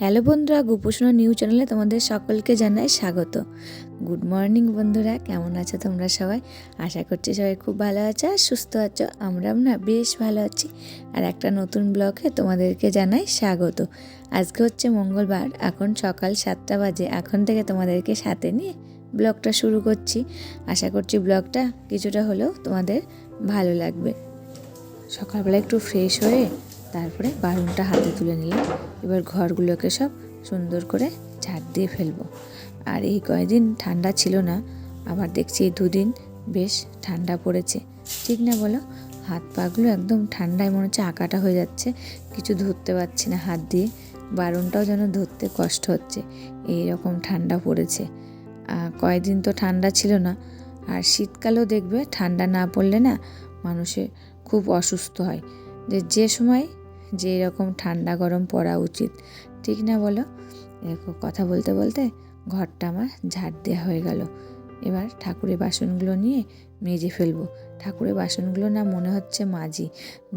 Hello বন্ধুরা, গোপুসোনা new চ্যানেলে তোমাদের সকলকে জানাই স্বাগত। গুড মর্নিং বন্ধুরা, কেমন আছো তোমরা সবাই? আশা করছি সবাই খুব ভালো আছো আর সুস্থ আছো, আমরাও না বেশ ভালো আছি। আর একটা নতুন ব্লগে তোমাদেরকে জানাই স্বাগত। আজকে হচ্ছে মঙ্গলবার, এখন সকাল সাতটা বাজে, এখন থেকে তোমাদেরকে সাথে নিয়ে ব্লগটা শুরু করছি। আশা করছি ব্লগটা কিছুটা হলেও তোমাদের ভালো লাগবে। সকালবেলা একটু ফ্রেশ হয়ে তারপরে বারুনটা হাতে তুলে নিলাম। এবার ঘরগুলোকে সব সুন্দর করে ঝাড় দিয়ে ফেলব। আর এই কয়দিন ঠান্ডা ছিল না আবার দেখছি এই দুদিন বেশ ঠান্ডা পড়েছে। ঠিক না বলো? হাত পাগুলো একদম ঠান্ডায় মনে হচ্ছে আঁকাটা হয়ে যাচ্ছে। কিছু ধরতে পারছি না হাত দিয়ে। বারুনটাও যেন ধরতে কষ্ট হচ্ছে। এই রকম ঠান্ডা পড়েছে। আহ, কয়দিন তো ঠান্ডা ছিল না। আর শীতকালেও দেখবে ঠান্ডা না পড়লে না মানুষের খুব অসুস্থ হয়। যে যে সময় যে এরকম ঠান্ডা গরম পড়া উচিত। ঠিক না বলো? এরকম কথা বলতে বলতে ঘরটা আমার ঝাড় দেওয়া হয়ে গেল। এবার ঠাকুরের বাসনগুলো নিয়ে মেজে ফেলব। ঠাকুরের বাসনগুলো না মনে হচ্ছে মাজি।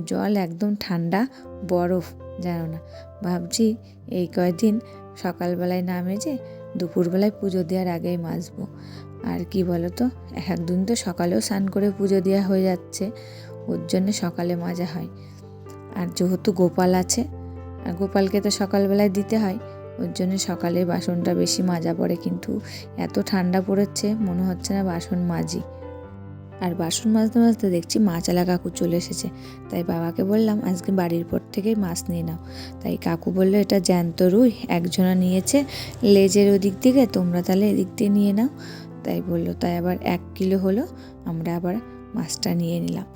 জল একদম ঠান্ডা, বরফ জানো না। ভাবছি এই কয়দিন সকালবেলায় না মেজে দুপুরবেলায় পুজো দেওয়ার আগেই মাজবো। আর কি বলো তো এক একদিন তো সকালেও স্নান করে পুজো দেওয়া হয়ে যাচ্ছে। ওর জন্য সকালে মাজা হয়। আর যেহেতু গোপাল আছে, আর গোপালকে তো সকালবেলায় দিতে হয়, ওর জন্য সকালে বাসনটা বেশি মাজা পড়ে কিন্তু এত ঠান্ডা পড়েছে, মনে হচ্ছে না বাসন মাজি। আর বাসন মাজতে মাজতে দেখছি মাছালা কাকু চলে এসেছে, তাই বাবাকে বললাম, আজকে বাড়ির পর থেকেই মাছ নিয়ে নাও। তাই কাকু বলল, এটা জ্যান্ত রুই একজনা নিয়েছে, লেজের ওদিক থেকে তোমরা তাহলে এদিক দিয়ে নিয়ে নাও। তাই বলল, তাই আবার এক কিলো হলো, আমরা আবার মাছটা নিয়ে নিলাম।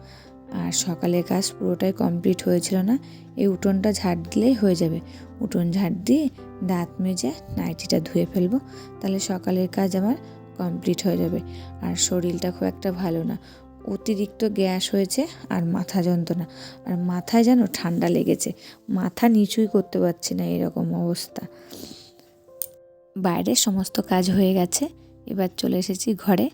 আর সকালের কাজ পুরোটাই কমপ্লিট হয়েছিল না, এই উঠোনটা ঝাড় দিলেই হয়ে যাবে। উঠোন ঝাড় দিয়ে দাঁত মেজে নাইটিটা ধুয়ে ফেলব, তাহলে সকালের কাজ আমার কমপ্লিট হয়ে যাবে। আর শরীরটা খুব একটা ভালো না, অতিরিক্ত গ্যাস হয়েছে আর মাথা যন্ত্রণা। আর মাথায় যেন ঠান্ডা লেগেছে, মাথা নিচুই করতে পারছি না এরকম অবস্থা। বাইরে সমস্ত কাজ হয়ে গেছে, এবার চলে এসেছি ঘরে।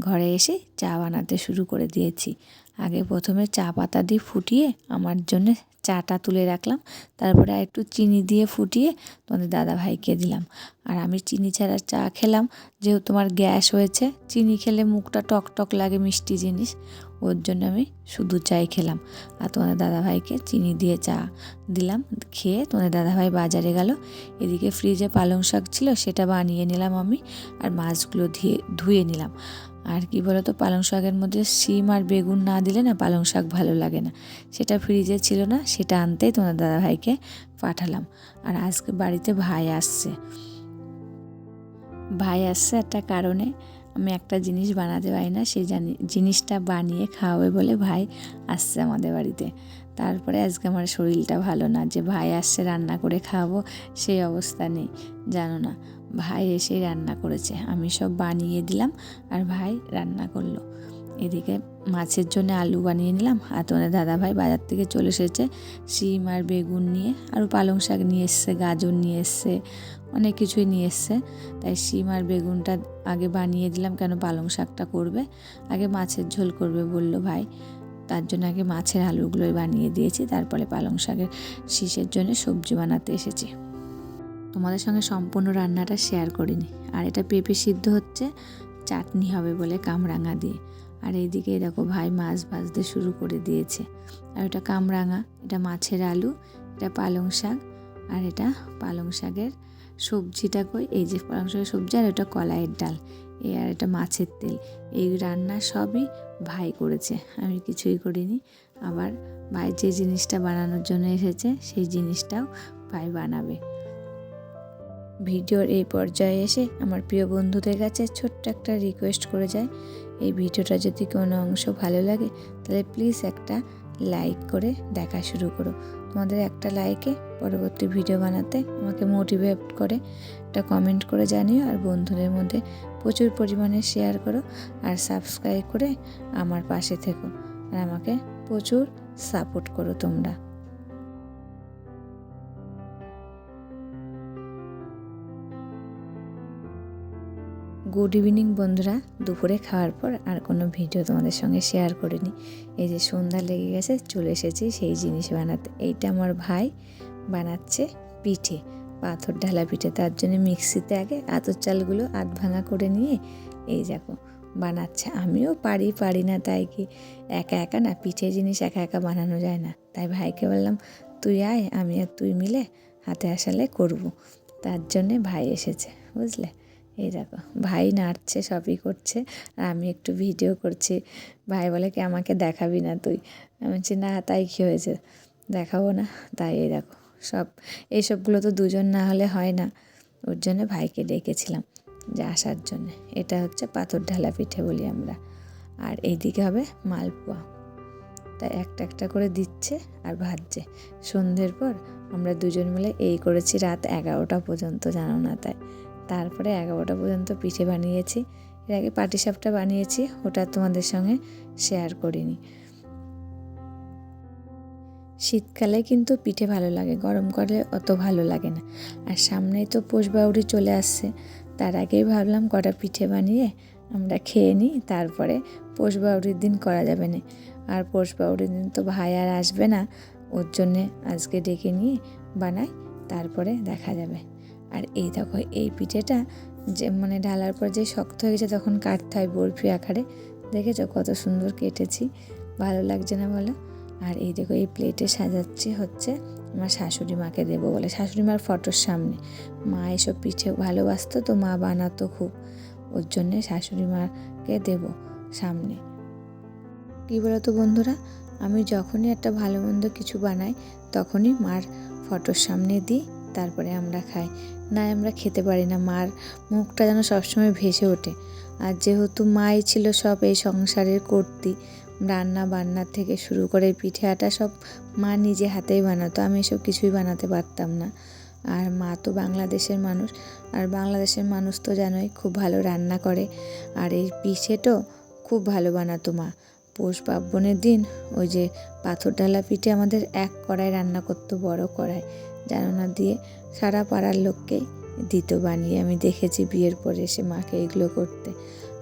ঘরে এসে চা বানাতে শুরু করে দিয়েছি। আগে প্রথমে চা পাতা দিয়ে ফুটিয়ে আমার জন্য চাটা তুলে রাখলাম। তারপরে একটু চিনি দিয়ে ফুটিয়ে তোমাদের দাদা ভাইকে দিলাম। আর আমি চিনি ছাড়া চা খেলাম। যেহেতু তোমার গ্যাস হয়েছে, চিনি খেলে মুখটা টক টক লাগে মিষ্টি জিনিস, ওর জন্য আমি শুধু চাই খেলাম। আর তোমাদের দাদাভাইকে চিনি দিয়ে চা দিলাম। খেয়ে তোমাদের দাদাভাই বাজারে গেল। এদিকে ফ্রিজে পালং শাক ছিল, সেটা বানিয়ে নিলাম আমি। আর মাছগুলো ধুয়ে ধুয়ে নিলাম। আর কি বলতো, পালং শাকের মধ্যে শিম আর বেগুন না দিলে না পালং শাক ভালো লাগে না। সেটা ফ্রিজে ছিল না, সেটা আনতেই তোমার দাদাভাইকে পাঠালাম। আর আজকে বাড়িতে ভাই আসছে। ভাই আসছে একটা কারণে আমি একটা জিনিস বানাতে পারি না, সেই জানি জিনিসটা বানিয়ে খাওয়াবে বলে ভাই আসছে আমাদের বাড়িতে। তারপরে আজকে আমার শরীরটা ভালো না, যে ভাই আসছে রান্না করে খাওয়াবো সেই অবস্থা নেই, জানো না। ভাই এসে রান্না করেছে, আমি সব বানিয়ে দিলাম আর ভাই রান্না করল। এদিকে মাছের জন্য আলু বানিয়ে নিলাম আর তোমাদের দাদা ভাই বাজার থেকে চলে এসেছে, শিম আর বেগুন নিয়ে আরও পালং শাক নিয়ে এসছে, গাজর নিয়ে এসছে, অনেক কিছুই নিয়ে এসছে। তাই শিম আর বেগুনটা আগে বানিয়ে দিলাম কেন পালং শাকটা করবে, আগে মাছের ঝোল করবে বলল ভাই। তার জন্য আগে মাছের আলুগুলোই বানিয়ে দিয়েছি, তারপরে পালং শাকের শীষের জন্য সবজি বানাতে এসেছি। তোমাদের সঙ্গে সম্পূর্ণ রান্নাটা শেয়ার করিনি। আর এটা পেঁপে সিদ্ধ হচ্ছে, চাটনি হবে বলে কামরাঙা দিয়ে। আর এইদিকে দেখো ভাই মাছ ভাজতে শুরু করে দিয়েছে। আর এটা কামরাঙা, এটা মাছের আলু, এটা পালং শাক, আর এটা পালং শাকের সবজিটা কই? এই যে পালং শাকের সবজি আর এটা কলাইয়ের ডাল। এই আর এটা মাছের তেল। এই রান্না সবই ভাই করেছে। আমি কিছুই করিনি। আবার ভাই যে জিনিসটা বানানোর জন্য এসেছে, সেই জিনিসটাও ভাই বানাবে। ভিডিওর এই পর্যায়ে এসে আমার প্রিয় বন্ধুদের কাছে ছোট্ট একটা রিকোয়েস্ট করে যায় এই ভিডিওটা যদি কোনো অংশ ভালো লাগে, তাহলে প্লিজ একটা লাইক করে দেখা শুরু করো। তোমাদের একটা লাইকে পরবর্তী ভিডিও বানাতে আমাকে মোটিভেট করে, একটা কমেন্ট করে জানিও আর বন্ধুদের মধ্যে প্রচুর পরিমাণে শেয়ার করো আর সাবস্ক্রাইব করে আমার পাশে থেকো আর আমাকে প্রচুর সাপোর্ট করো তোমরা। গুড ইভিনিং বন্ধুরা, দুপুরে খাওয়ার পর আর কোনো ভিডিও তোমাদের সঙ্গে শেয়ার করিনি। এই যে সন্ধ্যা লেগে গেছে, চলে এসেছি সেই জিনিস বানাতে। এইটা আমার ভাই বানাচ্ছে পিঠে। পাথর ঢালা পিঠে, তার জন্য মিক্সিতে আগে আতর চালগুলো আধ ভাঙা করে নিয়ে এই দেখো, বানাচ্ছে। আমিও পারি পারি না তাই কি? একা একা না, পিঠে জিনিস একা একা বানানো যায় না। তাই ভাইকে বললাম, তুই আয়, আমি আর তুই মিলে হাতে আসালে করব। তার জন্যে ভাই এসেছে, বুঝলে? এই দেখো, ভাই নাড়ছে, সবই করছে, আর আমি একটু ভিডিও করছি। ভাই বলে কি, আমাকে দেখাবি না তুই? আমি বলছি, না, তাই কী হয়েছে? দেখাবো না? তাই এই দেখো সব, এইসবগুলো তো দুজন না হলে হয় না। ওর জন্য ভাইকে ডেকেছিলাম যে আসার জন্যে। এটা হচ্ছে পাথর ঢালা পিঠে বলি আমরা। আর এইদিকে হবে মালপোয়া। তাই একটা একটা করে দিচ্ছে আর ভাজছে। সন্ধ্যের পর আমরা দুজন মিলে এই করেছি রাত এগারোটা পর্যন্ত, জানো না তাই? তারপরে এগারোটা পর্যন্ত পিঠে বানিয়েছি। এর আগে পাটিসাপটা বানিয়েছি, ওটা তোমাদের সঙ্গে শেয়ার করিনি। শীতকালে কিন্তু পিঠে ভালো লাগে গরমকালে অত ভালো লাগে না। আর সামনেই তো পৌষ বাউরি চলে আসছে, তার আগেই ভাবলাম কটা পিঠে বানিয়ে আমরা খেয়ে নিই, তারপরে পৌষ বাউরির দিন করা যাবে না। আর পৌষ বাউরির দিন তো ভাই আর আসবে না, ওর জন্যে আজকে ডেকে নিয়ে বানাই, তারপরে দেখা যাবে। আর এই দেখো, এই পিঠেটা যে মানে ঢালার পর যে শক্ত হয়ে গেছে তখন কাটতে হয় বরফি আকারে। দেখেছ কত সুন্দর কেটেছি, ভালো লাগছে না বলো? আর এই দেখো, এই প্লেটে সাজাচ্ছি হচ্ছে আমার শাশুড়ি মাকে দেবো বলে। শাশুড়ি মার ফটোর সামনে। মা এসব পিঠে ভালোবাসতো তো মা বানাতো খুব। ওর জন্যে শাশুড়ি মাকে দেব সামনে। কী বলতো বন্ধুরা, আমি যখনই একটা ভালো মন্দ কিছু বানাই, তখনই মার ফটোর সামনে দিই, তারপরে আমরা খাই। না, আমরা খেতে পারি না। মার মুখটা যেন সবসময় ভেসে ওঠে। আর যেহেতু মাই ছিল সব এই সংসারের কর্তি রান্না বান্নার থেকে শুরু করে পিঠে আটা সব মা নিজে হাতেই বানাতো। আমি এসব কিছুই বানাতে পারতাম না। আর মা তো বাংলাদেশের মানুষ। আর বাংলাদেশের মানুষ তো জানোই খুব ভালো রান্না করে। আর এই পিঠেটাও খুব ভালো বানাতো মা। পৌষ পার্বণের দিন ওই যে পাথর ডালা পিঠে আমাদের এক কড়াই রান্না করতো, বড় কড়াই। জানানা দিয়ে সারা পাড়ার লোককেই দিত বানিয়ে। আমি দেখেছি বিয়ের পরে এসে মাকে এগুলো করতে।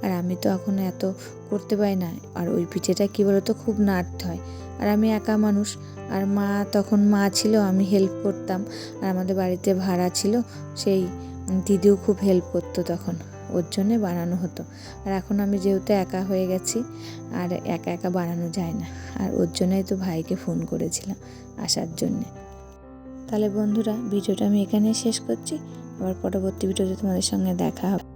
আর আমি তো এখন এত করতে পারি না। আর ওই পিঠেটা কী বলতো, খুব নাড়তে হয়। আর আমি একা মানুষ, আর মা, তখন মা ছিল, আমি হেল্প করতাম। আর আমাদের বাড়িতে ভাড়া ছিল, সেই দিদিও খুব হেল্প করতো তখন, ওর জন্যে বানানো হতো। আর এখন আমি যেহেতু একা হয়ে গেছি, আর একা একা বানানো যায় না, আর ওর জন্যই তো ভাইকে ফোন করেছিলাম আসার জন্যে। তাহলে বন্ধুরা, ভিডিওটা আমি এখানে শেষ করছি। আবার পরবর্তী ভিডিওতে তোমাদের সঙ্গে দেখা হবে।